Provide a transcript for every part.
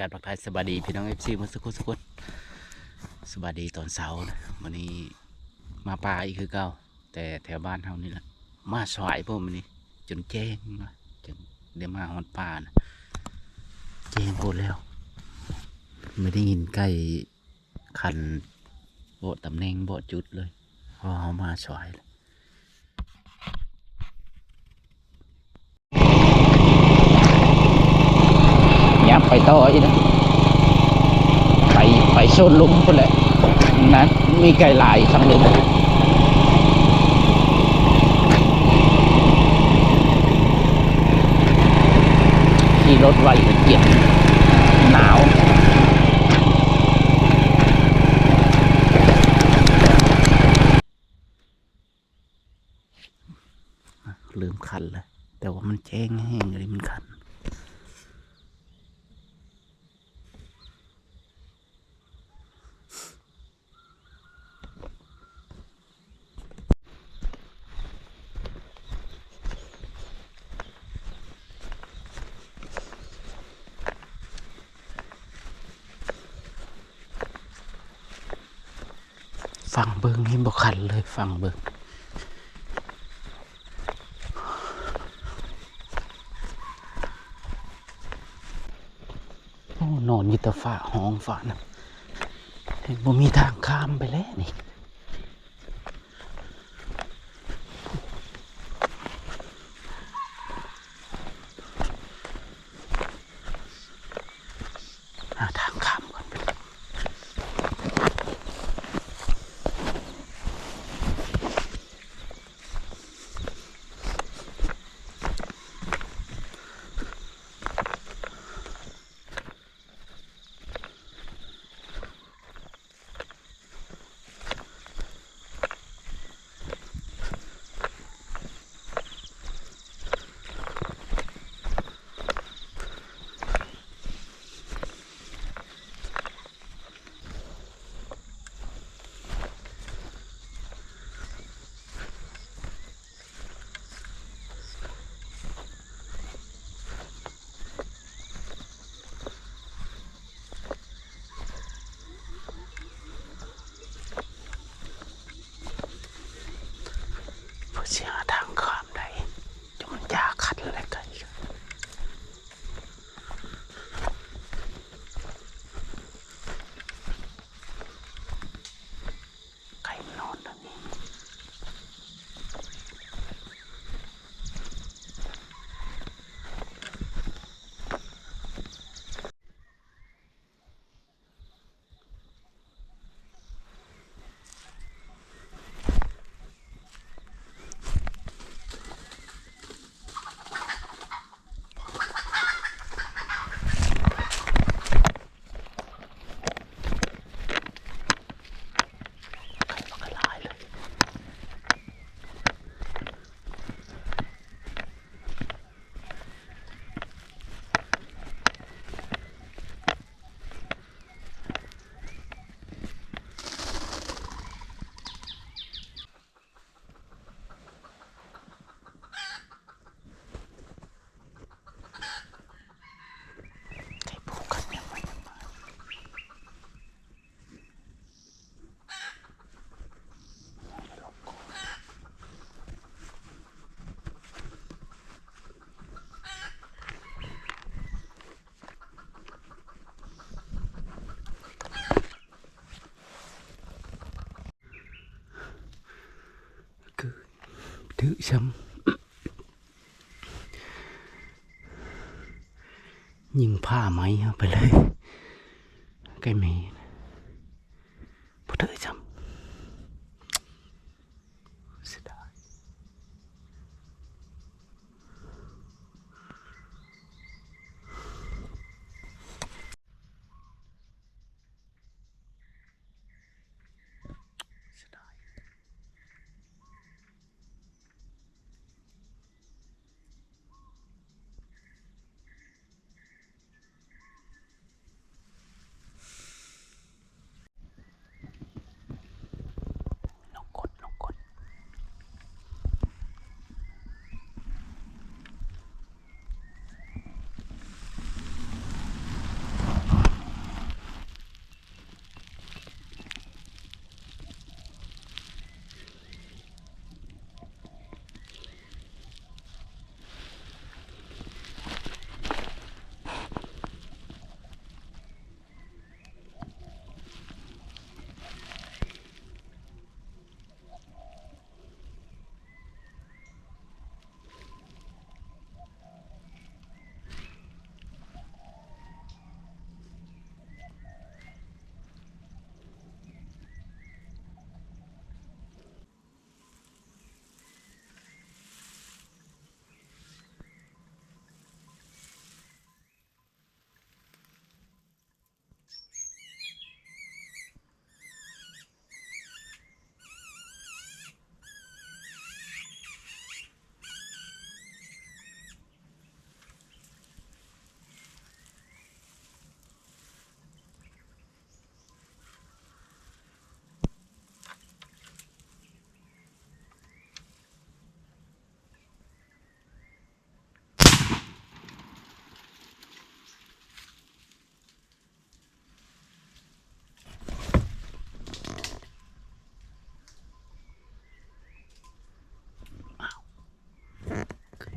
การปักทายสวัสดีพี่น้องเอฟซีมาสุกุสกุสวัสดีตอนเช้านะวันนี้มาป่าอีกคือเก่าแต่แถวบ้านเฮานี่แหละมาสายพวกมันนี้จนแจ้งนะจนเดี๋ยวมาหอนป่านะแจ้งหมดแล้ว ไม่ได้ยินใกล้คันโบตำแหน่งโบจุดเลยเพราะเขามาสายแล้ว ไปต่ออีกนะไปไปโซนลุมคนแหละนะมีไก่ลายคำหนึ่งขี่รถไวเกียบหนาวลืมคันเลยแต่ว่ามันแจ้งแห้งเลยมันคัน ฟังเบิ้งให้บกขันเลยฟังเบิ้งโอ้นอนอยู่แต่ฝ่าห้องฝ่านะเห็นบ่มีทางข้ามไปแล้วนี่ tự chấm nhưng pha máy ไปเลย cái mì bất đợi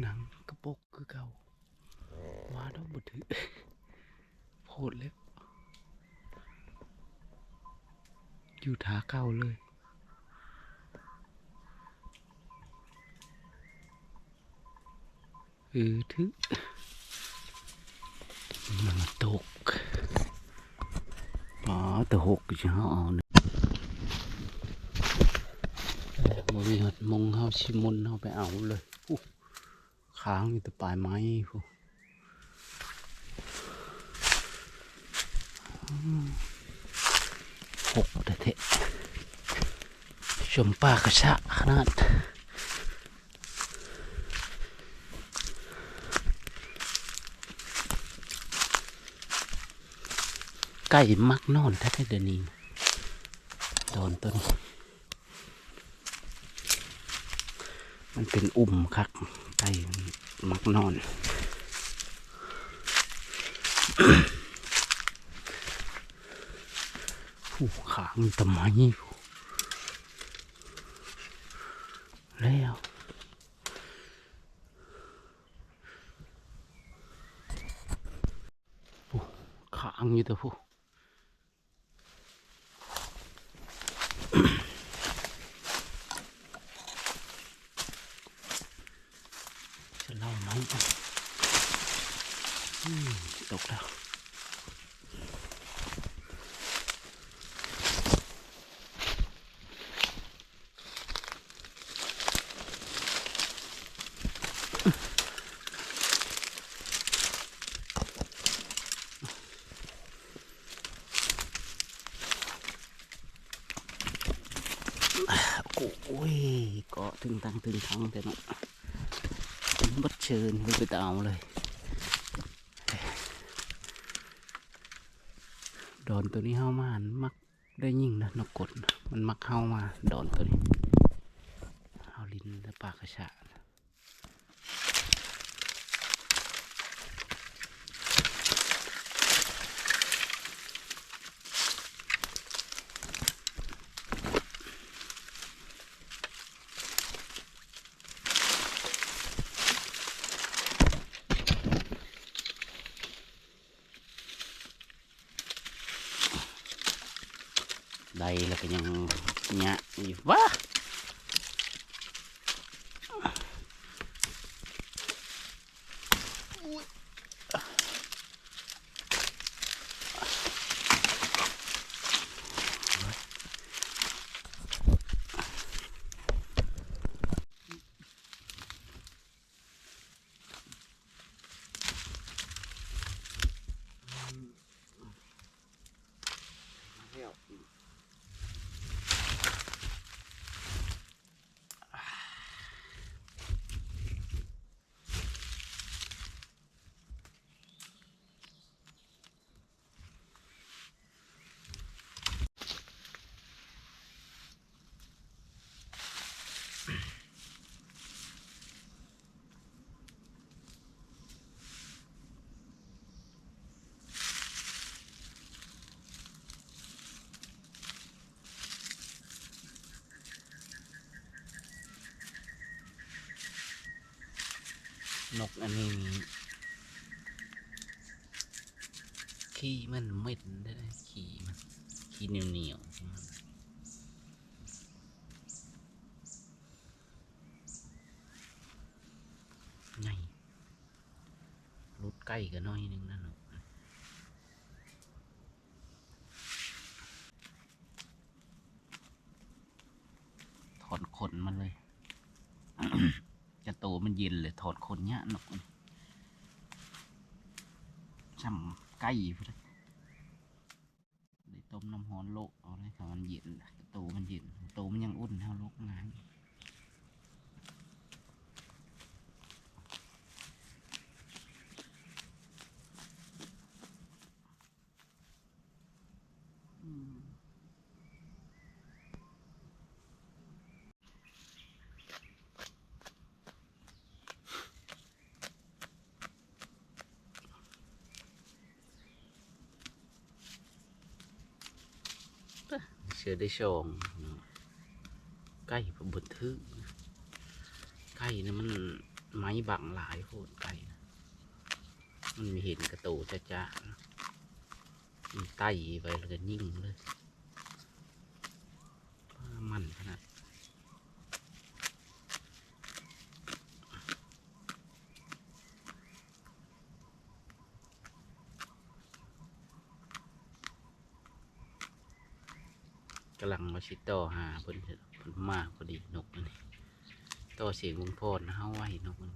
หนังกระปกคือเก่ามาดอกบุถือโพดเล็บอยู่ท้าเก่าเลยเออถือมันมาตกอ๋อแตะหกจะเอาเนี่ยบ่มีหัดมงเฮาชิมุนเฮาไปเอาเลยอู้ ค้างอยู่แต่ปลายไม้พูอืมหกเทะชมป่ากระชะขนาดไก่มักนอนแท้ๆเดี๋ยวนี้โดนตัวนี้ มันเป็นอุ่มคักไก่มักนอนผู้ขางตะไมแล้วขางอยู่แต่ผู้ จะเล่าไหมอืมตกแล้ว โอ้ยเกางตังถึงทังแต่เนาะบัดเชิญไปตามเลยโดนตัวนี้เข้ามามักได้ยิ่งนะนกกดมันมักเข้ามาโดนตัวนี้เอาลิ้นและปากกระชะนะ ได้แล้ว นี้ยอยู่ว้นกอันนี้ขี้มันเม็ดได้ขี้มันขี้เหนียวเหนียวๆงมันไงรถใกล้กันน้อยหนึงนะนกถอนขนมันเลย จะโตมัน เย็นเลยถอดคนเนี้ยนกมันช่ำใกล้พุ่นเลยได้ต้มน้ำฮ้อนโลกเอาเลยค่ะมันเย็นตัวมันเย็นตัวมันยังอุ่นเท่าโลกงาน อได้ชงใกล้ผมบนทึกใกล้นี่มันไม้บังหลายโคตรไกลนะมันมีเห็นกระตูจะจะๆมันไต่ไปแล้วก็ยิ่งเลยมันขนาด ชิดต่อหาเพิ่นเพิ่นมาพอดีนกมันโต่อเสียงวงโพนนะเฮาไว้นกมัน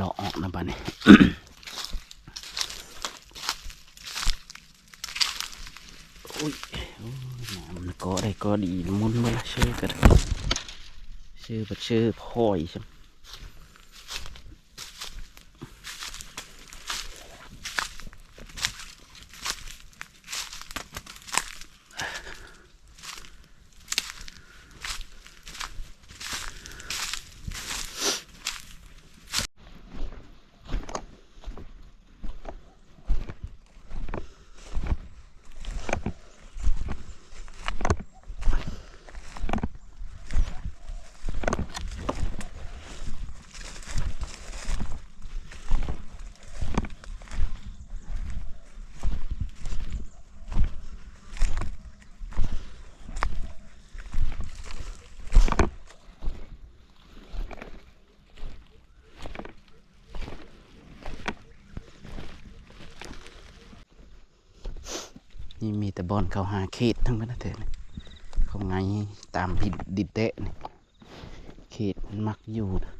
รอออกนะบ้านนี้ อุ้ยโอ้ยน้ำมัน ก็ดีมุนมาชื่อกันชื่อบัดชื่อพ่อยใช่ไหม นี่มีแต่บอลเขาหาเขตทั้งนั้นนะเถอะนี่เขาไงตามผิดดิดเตะนี่เขตมันมักอยู่นะ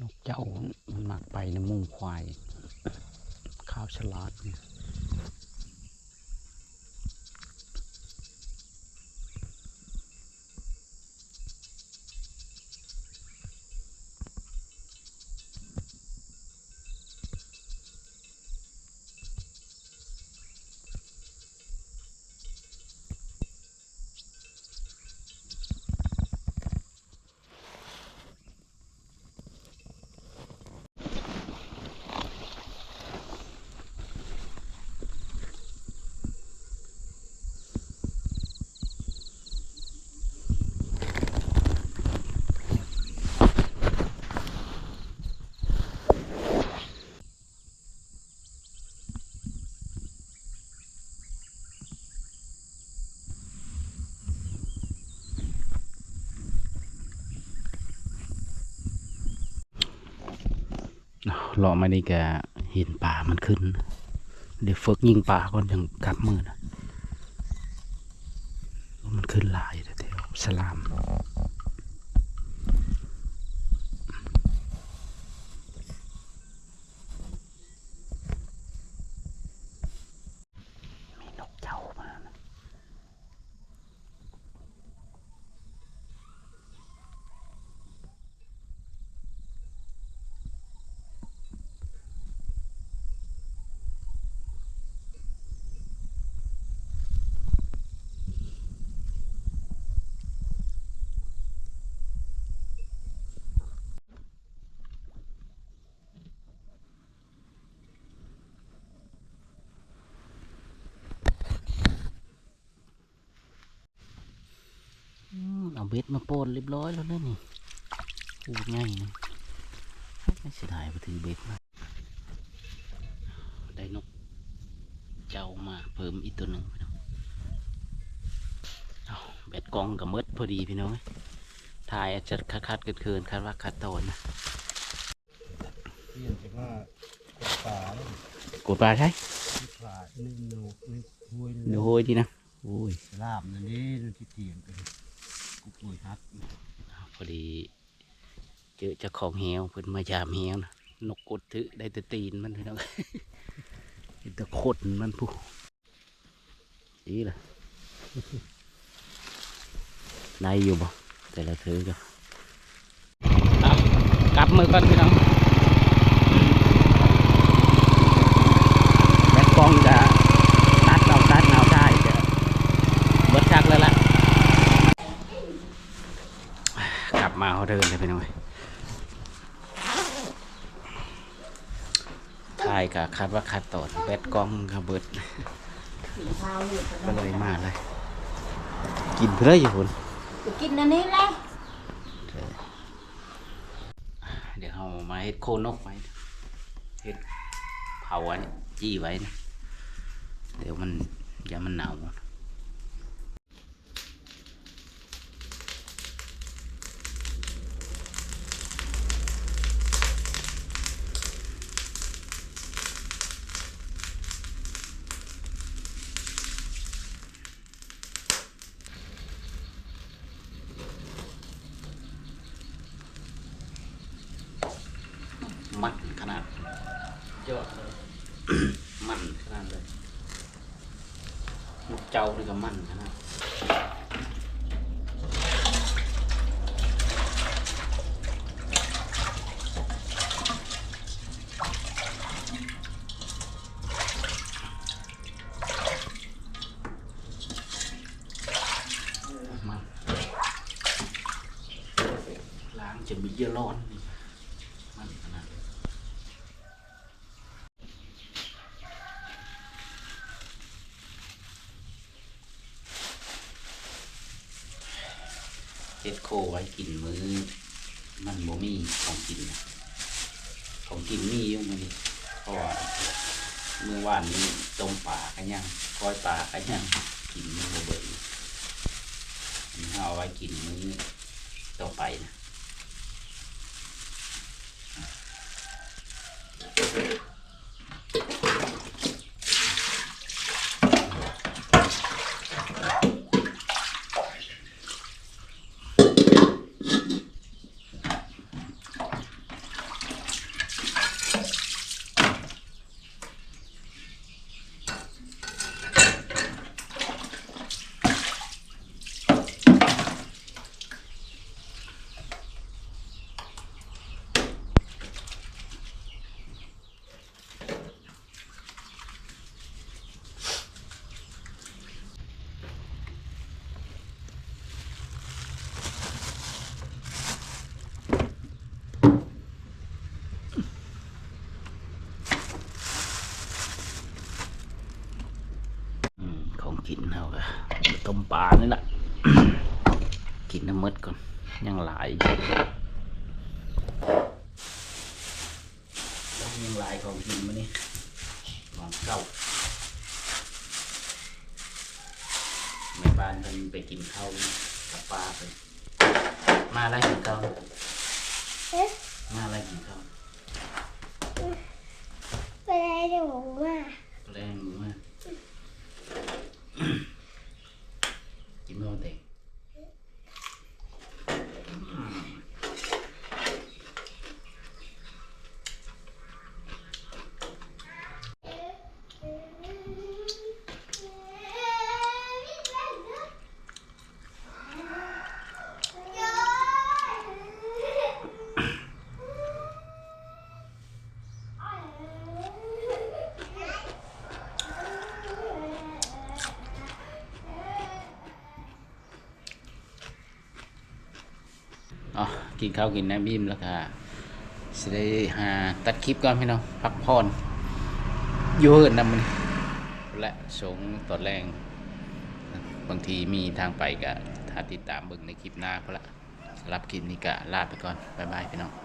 นกเจ้ามันมักไปในมุมควาย ข้าวฉลาดนี่ รอมานี่แกเห็นป่ามันขึ้น เดี๋ยวฝึกยิงป่าก่อนยังกลับมือนะมันขึ้นลายแถวสลามนกเจ้ามานะ อืมเอาเบ็ดมาโปนเรียบร้อยแล้วนะนี่พูดง่ายนะไม่เสียดายไปถือเบ็ดมาได้นกเจ้ามาเพิ่มอีกตัวหนึ่งพี่น้องเอาเบ็ดกองกับมดพอดีพี่น้องเอ้ยถ่ายอาจจะคัดคัดๆเกินเกินๆคาดว่าคัดโตนนะเปลี่ยนจากว่าป่าแล้วกดปลาใช่ที่ป่านี่หนูนี่ห้วยเดี๋ยวโหยดีนะโอ้ยลาบนั่นนี่นั่นที่เตียงกันกู ป่วยฮักพอดี เจอเจ้าของแหวเพิ่นมายามแหวนะนกกดถือได้แต่ตีนมันพี่น้องแต่ขดมันผู้ดีเลยได้อยู่บ่แต่ละถือก็เอากลับมือก่อนพี่น้องแบตกองจะตัดเอาตัดเอาได้จะเบิดชักแล้วล่ะ กลับ มาเขาเดินเลยพี่น้องเอ้ยถ่ายกับคาดว่าคาดตอดแบตกล้องกับเบิดก็เลยมาเลย กินเพื่ออยู่คุณไปกินอันนี้แหละเดี๋ยวเอามาเฮ็ดโคนกไว้เฮ็ดเผาไว้จี้ไว้นะเดี๋ยวมันอย่ามันหนาวมันขนาด ยอดเลย มันขนาดเลยลูกเจ้านี่ก็มันขนาดมันล้างจะมีเยอะร้อนนี่มันขนาด เฮ็ดโคไว้กินมื้อ มันบ่มีของกินนะของกินมีอยู่มื้อนี้เพราะว่าเมื่อวานนี้ต้มปลากันยังก้อยปลากันยังกินมื้อบ่เบิดอีกอันนี้เอาไว้กินมื้อต่อไปนะอืมของกินเฮาก็ต้ม ปลานี่แหละกินน้ำมดก่อน ยังหลายอยู่ยังหลายของกินมานี่ของเก่าแม่บ้านเพิ่นไปกินข้าวกับปลาไปมาอะไรกินข้าวมาอะไรกินข้าวไปได้เดี๋ยวผมว่าแรงมากกินไม่หมดเอง อ๋อ กินข้าวกินน้ำบิมแล้วก็สิได้หาตัดคลิปก่อนพี่น้องพักผ่อนอยู่เหินนำมันและสงตอนแรงบางทีมีทางไปกะถ้าติดตามเบิ่งในคลิปหน้าก็ละสำหรับคลิปนี้ก็ลาไปก่อน บ๊ายบายพี่น้อง